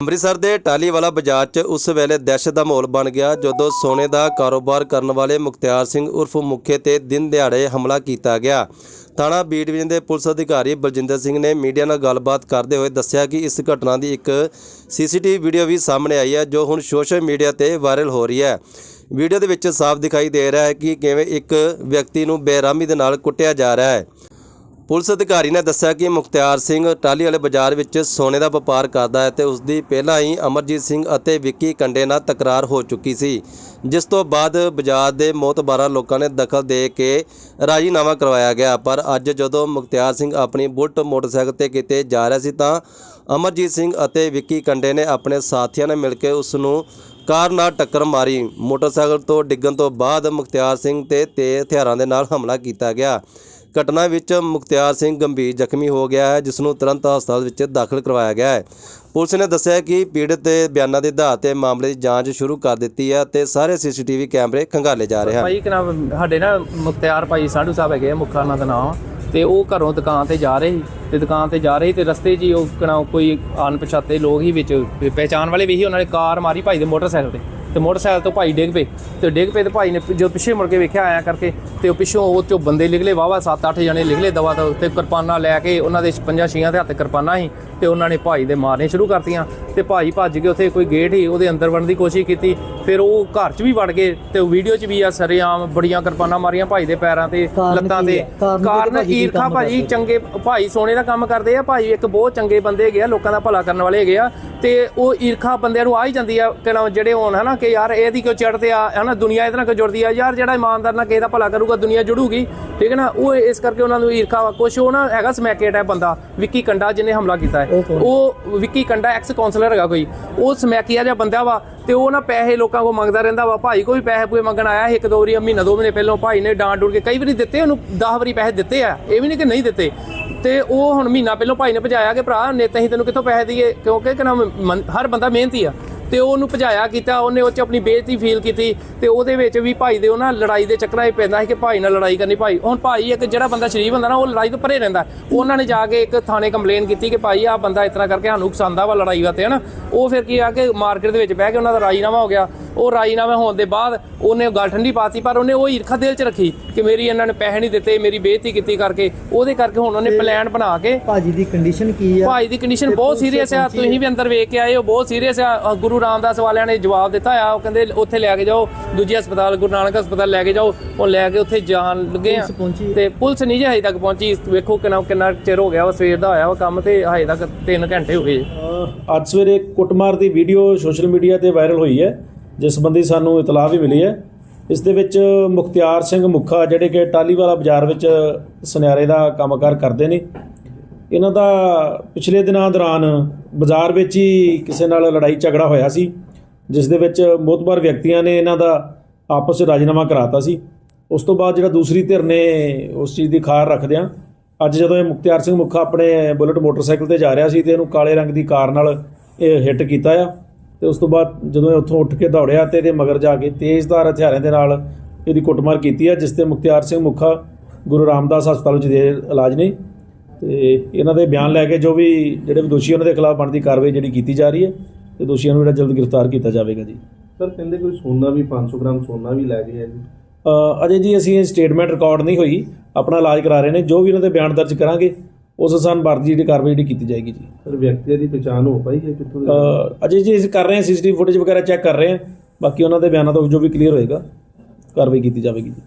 ਅੰਮ੍ਰਿਤਸਰ ਦੇ ਟਾਲੀਵਾਲਾ ਬਾਜ਼ਾਰ 'ਚ ਉਸ ਵੇਲੇ ਦਹਿਸ਼ਤ ਦਾ ਮਾਹੌਲ ਬਣ ਗਿਆ, ਜਦੋਂ ਸੋਨੇ ਦਾ ਕਾਰੋਬਾਰ ਕਰਨ ਵਾਲੇ ਮੁਖਤਿਆਰ ਸਿੰਘ ਉਰਫ ਮੁਖੇ ਤੇ ਦਿਨ ਦਿਹਾੜੇ ਹਮਲਾ ਕੀਤਾ ਗਿਆ। ਥਾਣਾ ਬੀ ਡਿਵੀਜ਼ਨ ਦੇ ਪੁਲਿਸ ਅਧਿਕਾਰੀ ਬਲਜਿੰਦਰ ਸਿੰਘ ਨੇ ਮੀਡੀਆ ਨਾਲ ਗੱਲਬਾਤ ਕਰਦੇ ਹੋਏ ਦੱਸਿਆ ਕਿ ਇਸ ਘਟਨਾ ਦੀ ਇੱਕ ਸੀਸੀਟੀਵੀ ਵੀਡੀਓ ਵੀ ਸਾਹਮਣੇ ਆਈ ਹੈ, ਜੋ ਹੁਣ ਸੋਸ਼ਲ ਮੀਡੀਆ ਤੇ ਵਾਇਰਲ ਹੋ ਰਹੀ ਹੈ। ਵੀਡੀਓ ਦੇ ਵਿੱਚ ਸਾਫ਼ ਦਿਖਾਈ ਦੇ ਰਿਹਾ ਹੈ ਕਿ ਕਿਵੇਂ ਇੱਕ ਵਿਅਕਤੀ ਨੂੰ ਬੇਰਹਿਮੀ ਦੇ ਨਾਲ ਕੁੱਟਿਆ ਜਾ ਰਿਹਾ ਹੈ। ਪੁਲਿਸ ਅਧਿਕਾਰੀ ਨੇ ਦੱਸਿਆ ਕਿ ਮੁਖਤਿਆਰ ਸਿੰਘ ਟਾਲੀ ਵਾਲੇ ਬਾਜ਼ਾਰ ਵਿੱਚ ਸੋਨੇ ਦਾ ਵਪਾਰ ਕਰਦਾ ਹੈ ਤੇ ਉਸ ਦੀ ਪਹਿਲਾਂ ਹੀ ਅਮਰਜੀਤ ਸਿੰਘ ਅਤੇ ਵਿੱਕੀ ਕੰਡੇ ਨਾਲ ਤਕਰਾਰ ਹੋ ਚੁੱਕੀ ਸੀ, ਜਿਸ ਤੋਂ ਬਾਅਦ ਬਾਜ਼ਾਰ ਦੇ ਮੋਤਬਾਰਾਂ ਲੋਕਾਂ ਨੇ ਦਖਲ ਦੇ ਕੇ ਰਾਜੀਨਾਮਾ ਕਰਵਾਇਆ ਗਿਆ। ਪਰ ਅੱਜ ਜਦੋਂ ਮੁਖਤਿਆਰ ਸਿੰਘ ਆਪਣੀ ਬੁਲਟ ਮੋਟਰਸਾਈਕਲ ਤੇ ਕਿਤੇ ਜਾ ਰਿਹਾ ਸੀ ਤਾਂ ਅਮਰਜੀਤ ਸਿੰਘ ਅਤੇ ਵਿੱਕੀ ਕੰਡੇ ਨੇ ਆਪਣੇ ਸਾਥੀਆਂ ਨਾਲ ਮਿਲ ਕੇ ਉਸ ਨੂੰ ਕਾਰ ਨਾਲ ਟੱਕਰ ਮਾਰੀ। ਮੋਟਰਸਾਈਕਲ ਤੋਂ ਡਿੱਗਣ ਤੋਂ ਬਾਅਦ ਮੁਖਤਿਆਰ ਸਿੰਘ ਤੇ ਤੇਜ਼ ਹਥਿਆਰਾਂ ਦੇ ਨਾਲ ਹਮਲਾ ਕੀਤਾ ਗਿਆ। ਘਟਨਾ ਵਿੱਚ ਮੁਖਤਿਆਰ ਸਿੰਘ ਗੰਭੀਰ ਜ਼ਖਮੀ ਹੋ ਗਿਆ ਹੈ ਜਿਸ ਨੂੰ ਤੁਰੰਤ ਹਸਪਤਾਲ ਵਿੱਚ ਦਾਖਲ ਕਰਵਾਇਆ ਗਿਆ ਹੈ। ਪੁਲਿਸ ਨੇ ਦੱਸਿਆ ਕਿ ਪੀੜਤ ਦੇ ਬਿਆਨਾਂ ਦੇ ਆਧਾਰ ਤੇ ਮਾਮਲੇ ਦੀ ਜਾਂਚ ਸ਼ੁਰੂ ਕਰ ਦਿੱਤੀ ਹੈ ਤੇ ਸਾਰੇ ਸੀਸੀਟੀਵੀ ਕੈਮਰੇ ਖੰਗਾਲੇ ਜਾ ਰਹੇ ਹਨ। ਭਾਈ ਕਿ ਨਾਮ ਸਾਡੇ ਨਾ ਮੁਖਤਿਆਰ ਭਾਈ ਸਾਧੂ ਸਾਹਿਬ ਹੈਗੇ ਆ, ਮੁੱਖਾ ਉਹਨਾਂ ਦਾ ਨਾਮ ਤੇ ਉਹ ਘਰੋਂ ਦੁਕਾਨ ਤੇ ਜਾ ਰਹੇ ਸੀ। ਤੇ ਦੁਕਾਨ ਤੇ ਜਾ ਰਹੇ ਸੀ ਤੇ ਰਸਤੇ 'ਚ ਹੀ ਉਹ ਕਿਨਾ ਕੋਈ ਅਣਪਛਾਤੇ ਲੋਕ ਹੀ ਵਿੱਚ ਪਹਿਚਾਣ ਵਾਲੇ ਵੀ ਸੀ ਉਹਨਾਂ ਨੇ ਕਾਰ ਮਾਰੀ ਭਾਈ ਦੇ ਮੋਟਰਸਾਈਕਲ ਤੇ। ਤੇ ਮੋਟਰਸਾਈਕਲ ਤੋਂ ਭਾਈ ਡਿੱਗ ਪਏ। ਤੇ ਡਿੱਗ ਪਏ ਤੇ ਭਾਈ ਨੇ ਜੋ ਪਿੱਛੇ ਮੁੜ ਕੇ ਵੇਖਿਆ ਆਇਆ ਕਰਕੇ ਤੇ ਉਹ ਪਿੱਛੋਂ ਉਹ ਚੋਂ ਬੰਦੇ ਨਿਕਲੇ ਵਾਵਾ 7-8 ਜਣੇ ਨਿਕਲੇ ਦਵਾ ਤੋਂ ਤੇ ਕਿਰਪਾਨਾਂ ਲੈ ਕੇ ਉਹਨਾਂ ਦੇ ਪੰਜਾਂ ਛੀਆਂ ਦੇ ਹੱਥ ਕਿਰਪਾਨਾਂ ਸੀ ਤੇ ਉਹਨਾਂ ਨੇ ਭਾਈ ਦੇ ਮਾਰਨੇ ਸ਼ੁਰੂ ਕਰਤੀਆਂ ਤੇ ਭਾਈ ਭੱਜ ਕੇ ਉੱਥੇ ਕੋਈ ਗੇਟ ਸੀ ਉਹਦੇ ਅੰਦਰ ਵੜਨ ਦੀ ਕੋਸ਼ਿਸ਼ ਕੀਤੀ। ਫਿਰ ਉਹ ਘਰ 'ਚ ਵੀ ਵੜ ਗਏ ਤੇ ਉਹ ਵੀਡੀਓ 'ਚ ਵੀ ਆ ਸਰੇਆਮ ਬੜੀਆਂ ਕਿਰਪਾਨਾਂ ਮਾਰੀਆਂ ਭਾਈ ਦੇ ਪੈਰਾਂ ਤੇ ਲੱਤਾਂ ਤੇ। ਹੈ? ਕਾਰਨ ਈਰਖਾ ਭਾਜੀ ਚੰਗੇ ਭਾਈ ਸੋਨੇ ਦਾ ਕੰਮ ਕਰਦੇ ਆ ਭਾਈ ਇੱਕ ਬਹੁਤ ਚੰਗੇ ਬੰਦੇ ਹੈਗੇ ਆ ਲੋਕਾਂ ਦਾ ਭਲਾ ਕਰਨ ਵਾਲੇ ਹੈਗੇ ਆ ਤੇ ਉਹ ਈਰਖਾ ਬੰਦਿਆਂ ਨੂੰ ਆ ਹੀ ਜਾਂਦੀ ਆ ਕਿ ਜਿਹੜੇ ਹੋਣ ਹਨਾ ਕਿ ਯਾਰ ਇਹਦੀ ਕਿਉਂ ਚੜਦੇ ਆ? ਹਨਾ ਦੁਨੀਆ ਇਹਦੇ ਨਾਲ ਕਿਉਂ ਜੁੜਦੀ ਆ? ਯਾਰ ਜਿਹੜਾ ਇਮਾਨਦਾਰ ਨਾਲ ਕਿਸੇ ਦਾ ਭਲਾ ਕਰੂਗਾ ਦੁਨੀਆ ਜੁੜੂਗੀ ਠੀਕ ਹੈ ਨਾ? ਉਹ ਇਸ ਕਰਕੇ ਉਹਨਾਂ ਨੂੰ ਈਰਖਾ ਵਾ। ਕੁਛ ਉਹ ਨਾ ਹੈਗਾ ਸਮੈਕੇਟ ਹੈ ਬੰਦਾ ਵਿੱਕੀ ਕੰਡਾ ਜਿਹਨੇ ਹਮਲਾ ਕੀਤਾ ਹੈ। ਉਹ ਵਿੱਕੀ ਕੰਡਾ ਐਕਸ ਕਾਉਂਸਲਰ ਹੈਗਾ ਕੋਈ। ਉਹ ਸਮੈਕੀਆ ਜਿਹਾ ਬੰਦਾ ਵਾ ਤੇ ਉਹ ਨਾ ਪੈਸੇ ਲੋਕਾਂ ਕੋ ਮੰਗਦਾ ਰਹਿੰਦਾ ਵਾ। ਭਾਈ ਕੋਈ ਪੈਸੇ ਪੂਏ ਮੰਗਣ ਆਇਆ ਇੱਕ ਦੋ ਵਾਰੀ ਮਹੀਨਾ ਦੋ ਮਹੀਨੇ ਪਹਿਲਾਂ। ਭਾਈ ਨੇ ਡਾਂਟ ਡੂਟ ਕੇ ਕਈ ਵਾਰੀ ਦਿੱਤੇ ਉਹਨੂੰ 10 ਵਾਰੀ ਪੈਸੇ ਦਿੱਤੇ ਆ। ਇਹ ਵੀ ਨਹੀਂ ਕਿ ਨਹੀਂ ਦਿੱਤੇ। ਤੇ ਉਹ ਹੁਣ ਮਹੀਨਾ ਪਹਿਲਾਂ ਭਾਈ ਨੇ ਭਜਾਇਆ ਕਿ ਭਰਾ ਨੇ ਤਹੀਂ ਤੈਨੂੰ ਕਿੱਥੋਂ ਪੈਸੇ ਦਈਏ? ਕਿਉਂਕਿ ਕਿ ਨਾ ਹਰ ਬੰਦਾ ਮਿਹਨਤੀ ਆ। ਤੇ ਉਹਨੂੰ ਭਜਾਇਆ ਕੀਤਾ ਉਹਨੇ ਉਹ ਚ ਆਪਣੀ ਬੇਇੱਜ਼ਤੀ ਫੀਲ ਕੀਤੀ ਤੇ ਉਹਦੇ ਵਿੱਚ ਵੀ ਭਾਈ ਦੇ ਉਹ ਨਾ ਲੜਾਈ ਦੇ ਚੱਕਰਾਂ 'ਚ ਪੈਂਦਾ ਸੀ ਕਿ ਭਾਈ ਨਾਲ ਲੜਾਈ ਕਰਨੀ। ਭਾਈ ਹੁਣ ਭਾਈ ਇੱਕ ਜਿਹੜਾ ਬੰਦਾ ਸ਼ਰੀਫ ਹੁੰਦਾ ਨਾ ਉਹ ਲੜਾਈ ਤੋਂ ਪਰੇ ਰਹਿੰਦਾ। ਉਹਨਾਂ ਨੇ ਜਾ ਕੇ ਇੱਕ ਥਾਣੇ ਕੰਪਲੇਨ ਕੀਤੀ ਕਿ ਭਾਈ ਆਹ ਬੰਦਾ ਇਸ ਤਰ੍ਹਾਂ ਕਰਕੇ ਸਾਨੂੰ ਉਕਸਾਉਂਦਾ ਵਾ ਲੜਾਈ ਵਾਸਤੇ ਹਨਾ? ਉਹ ਫਿਰ ਕੀ ਆ ਕਿ ਮਾਰਕੀਟ ਦੇ ਵਿੱਚ ਬਹਿ ਕੇ ਉਹਨਾਂ ਦਾ ਰਾਜੀਨਾਮਾ ਹੋ ਗਿਆ। ਉਹ ਰਾਜੀਨਾਮਾ ਹੋਣ ਦੇ ਬਾਅਦ ਉਹਨੇ ਗੱਲ ਠੰਡੀ ਪਾਤੀ ਪਰ ਉਹਨੇ ਉਹ ਈਰਖਾ ਦਿਲ 'ਚ ਰੱਖੀ ਕਿ ਮੇਰੀ ਇਹਨਾਂ ਨੇ ਪੈਸੇ ਨਹੀਂ ਦਿੱਤੇ ਮੇਰੀ ਬੇਇੱਜ਼ਤੀ ਕੀਤੀ ਕਰਕੇ। ਉਹਦੇ ਕਰਕੇ ਹੁਣ ਉਹਨੇ ਪਲਾਨ ਬਣਾ ਕੇ ਭਾਜੀ ਦੀ ਕੰਡੀਸ਼ਨ ਕੀ ਆ? ਭਾਈ ਦੀ ਕੰਡੀਸ਼ਨ ਬਹੁਤ ਸੀਰੀਅਸ ਆ। ਤੁਸੀਂ ਵੀ ਅੰਦਰ ਵੇਖ ਕੇ ਆਏ ਹੋ ਬਹੁਤ ਸੀਰੀਅਸ ਆ। ਅ, ਗੁਰੂ ਰਾਮਦਾਸ ਵਾਲਿਆਂ ਨੇ ਜਵਾਬ ਦਿੱਤਾ ਆ। ਉਹ ਕਹਿੰਦੇ ਉੱਥੇ ਲੈ ਕੇ ਜਾਓ ਦੂਜੇ ਹਸਪਤਾਲ ਗੁਰੂ ਨਾਨਕ ਹਸਪਤਾਲ ਲੈ ਕੇ ਜਾਓ ਉਹ ਲੈ ਕੇ ਉੱਥੇ ਜਾਣ ਲੱਗੇ ਆ? ਤੇ ਪੁਲਿਸ ਨਹੀਂ ਜੇ ਹਜੇ ਤੱਕ ਪਹੁੰਚੀ ਵੇਖੋ ਕਿੰਨਾ ਕਿੰਨਾ ਚਿਰ ਹੋ ਗਿਆ ਵਾ ਸਵੇਰ ਦਾ ਹੋਇਆ ਵਾ ਕੰਮ ਤੇ ਹਜੇ ਤੱਕ 3 ਘੰਟੇ ਹੋ ਗਏ ਅੱਜ ਸਵੇਰੇ ਕੁੱਟਮਾਰ ਦੀ ਵੀਡੀਓ ਸੋਸ਼ਲ ਮੀਡੀਆ ਤੇ ਵਾਇਰਲ ਹੋਈ ਹੈ ਜਿਸ ਸੰਬੰਧੀ ਸਾਨੂੰ ਇਤਲਾਹ ਵੀ ਮਿਲੀ ਹੈ। ਇਸ ਦੇ ਵਿੱਚ ਮੁਖਤਿਆਰ ਸਿੰਘ ਮੁੱਖਾ ਜਿਹੜੇ ਕਿ ਟਾਲੀਵਾਲਾ ਬਾਜ਼ਾਰ ਵਿੱਚ ਸੁਨਿਆਰੇ ਦਾ ਕੰਮਕਾਰ ਕਰਦੇ ਨੇ ਇਹਨਾਂ ਦਾ ਪਿਛਲੇ ਦਿਨਾਂ ਦੌਰਾਨ ਬਾਜ਼ਾਰ ਵਿੱਚ ਹੀ ਕਿਸੇ ਨਾਲ ਲੜਾਈ ਝਗੜਾ ਹੋਇਆ ਸੀ, ਜਿਸ ਦੇ ਵਿੱਚ ਮੋਤਬਰ ਵਿਅਕਤੀਆਂ ਨੇ ਇਹਨਾਂ ਦਾ ਆਪਸ ਵਿੱਚ ਰਾਜੀਨਾਮਾ ਕਰਾਤਾ ਸੀ। ਉਸ ਤੋਂ ਬਾਅਦ ਜਿਹੜਾ ਦੂਸਰੀ ਧਿਰ ਨੇ ਉਸ ਚੀਜ਼ ਦੀ ਖਾਰ ਰੱਖਦਿਆਂ ਅੱਜ ਜਦੋਂ ਇਹ ਮੁਖਤਿਆਰ ਸਿੰਘ ਮੁੱਖਾ ਆਪਣੇ ਬੁਲਟ ਮੋਟਰਸਾਈਕਲ ਤੇ ਜਾ ਰਿਹਾ ਸੀ ਤੇ ਇਹਨੂੰ ਕਾਲੇ ਰੰਗ ਦੀ ਕਾਰ ਨਾਲ ਇਹ ਹਿੱਟ ਕੀਤਾ ਆ, ਤੇ ਉਸ ਤੋਂ ਬਾਅਦ ਜਦੋਂ ਇਹ ਉੱਥੋਂ ਉੱਠ ਕੇ ਦੌੜਿਆ ਤੇ ਇਹਦੇ ਮਗਰ ਜਾ ਕੇ ਤੇਜ਼ਧਾਰ ਹਥਿਆਰਾਂ ਦੇ ਨਾਲ ਇਹਦੀ ਕੁੱਟਮਾਰ ਕੀਤੀ ਆ, ਜਿਸ ਤੇ ਮੁਖਤਿਆਰ ਸਿੰਘ ਮੁੱਖਾ ਗੁਰੂ ਰਾਮਦਾਸ ਹਸਪਤਾਲ ਵਿੱਚ ਦੇ ਇਲਾਜ ਨੇ। ਤੇ ਇਹਨਾਂ ਦੇ ਬਿਆਨ ਲੈ ਕੇ ਜੋ ਵੀ ਜਿਹੜੇ ਵੀ ਦੋਸ਼ੀ ਉਹਨਾਂ ਦੇ ਖਿਲਾਫ ਬਣਦੀ ਕਾਰਵਾਈ ਜਿਹੜੀ ਕੀਤੀ ਜਾ ਰਹੀ ਹੈ ਤੇ ਦੋਸ਼ੀਆਂ ਨੂੰ ਜਿਹੜਾ ਜਲਦ ਗ੍ਰਿਫਤਾਰ ਕੀਤਾ ਜਾਵੇਗਾ ਜੀ। ਸਰ ਕਹਿੰਦੇ ਕੋਈ ਸੋਨਾ ਵੀ 500 ਗ੍ਰਾਮ ਸੋਨਾ ਵੀ ਲੈ ਗਏ ਆ ਜੀ। ਅਜੇ ਜੀ ਅਸੀਂ ਇਹ ਸਟੇਟਮੈਂਟ ਰਿਕਾਰਡ ਨਹੀਂ ਹੋਈ ਆਪਣਾ ਇਲਾਜ ਕਰਾ ਰਹੇ ਨੇ ਜੋ ਵੀ ਉਹਨਾਂ ਦੇ ਬਿਆਨ ਦਰਜ ਕਰਾਂਗੇ ਉਸ ਅਨੁਸਾਰ ਵਰਦੀ ਜਿਹੜੀ ਕਾਰਵਾਈ ਜਿਹੜੀ ਕੀਤੀ ਜਾਏਗੀ ਜੀ। ਸਰ ਵਿਅਕਤੀਆਂ ਦੀ ਪਛਾਣ ਹੋ ਪਾਈ ਹੈ ਕਿੱਥੋਂ ਦੇ? ਅਜੇ ਜੀ ਅਸੀਂ ਕਰ ਰਹੇ ਹਾਂ ਸੀਸੀਟੀਵੀ ਫੁਟੇਜ ਵਗੈਰਾ ਚੈੱਕ ਕਰ ਰਹੇ ਹਾਂ ਬਾਕੀ ਉਹਨਾਂ ਦੇ ਬਿਆਨਾਂ ਤੋਂ ਜੋ ਵੀ ਕਲੀਅਰ ਹੋਏਗਾ ਕਾਰਵਾਈ ਕੀਤੀ ਜਾਵੇਗੀ ਜੀ।